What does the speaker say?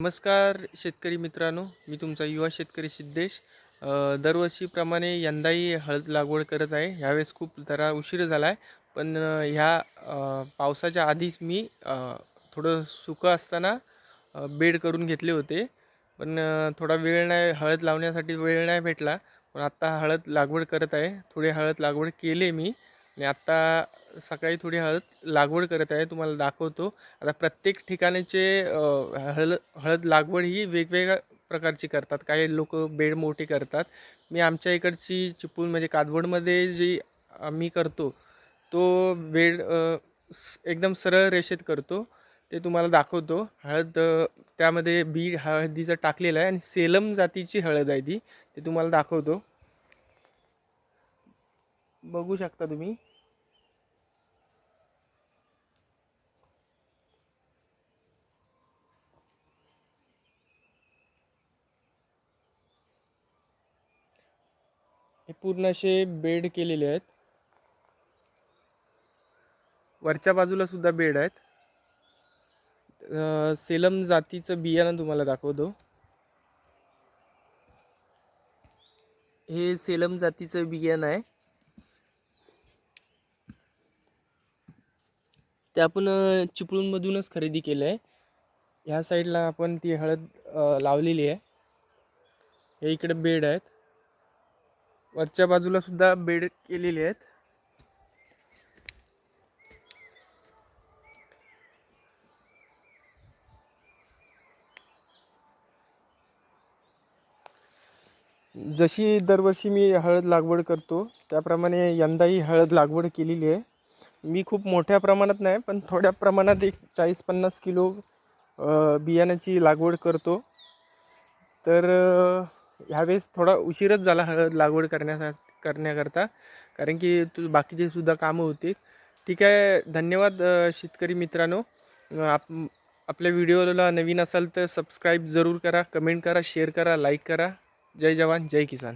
नमस्कार शेतकरी मित्रांनो मी तुमचा युवा शेतकरी सिद्धेश. दरवर्षीप्रमाणे यंदाही हळद लागवड करत आहे. ह्यावेळेस खूप जरा उशीर झाला आहे पण ह्या पावसाच्या आधीच मी थोडं सुकं असताना बेड करून घेतले होते. पण थोडा वेळ नाही हळद लावण्यासाठी वेळ नाही भेटला. पण आत्ता हळद लागवड करत आहे. थोडी हळद लागवड केली मी. आणि आत्ता सकाळी थोडी हळद लागवड करत आहे तुम्हाला दाखवतो. आता प्रत्येक ठिकाणीचे हळद हळद लागवड ही वेगवेगळ्या प्रकारची करतात. काही लोक बेड मोठी करतात. मी आमच्या इकडची चिपळूण म्हणजे कादवडमध्ये जी आम्ही करतो तो बेड एकदम सरळ रेषेत करतो. ते तुम्हाला दाखवतो. हळद त्यामध्ये बी हळदीचं टाकलेलं आहे आणि सेलम जातीची हळद आहे ती. ते तुम्हाला दाखवतो. बघू शकता तुम्ही. हे पूर्ण असे बेड केलेले आहेत. वरच्या बाजूला सुद्धा बेड आहेत. सेलम जातीचं बियाणं तुम्हाला दाखवतो. हे सेलम जातीचं बियाणं आहे. ते आपण चिपळूणमधूनच खरेदी केलं आहे. ह्या साईडला आपण ती हळद लावलेली आहे. हे इकडे बेड आहेत. वरच्या बाजूला सुद्धा बेड केलेले आहेत. जशी दरवर्षी मी हळद लागवड करतो त्याप्रमाणे यंदाही हळद लागवड केलेली आहे. मी खूप मोठ्या प्रमाणात नाही पण थोड्या प्रमाणात एक चाळीस पन्नास किलो बियाण्याची लागवड करतो. तर ह्यावेळेस थोडा उशीरच झाला हळद लागवड करण्यासा करण्याकरता. कारण की तू बाकीचे सुद्धा कामं होती. ठीक आहे धन्यवाद शेतकरी मित्रांनो. आप आपल्या व्हिडिओला नवीन असाल तर सबस्क्राईब जरूर करा कमेंट करा शेअर करा लाईक करा. जय जवान जय किसान.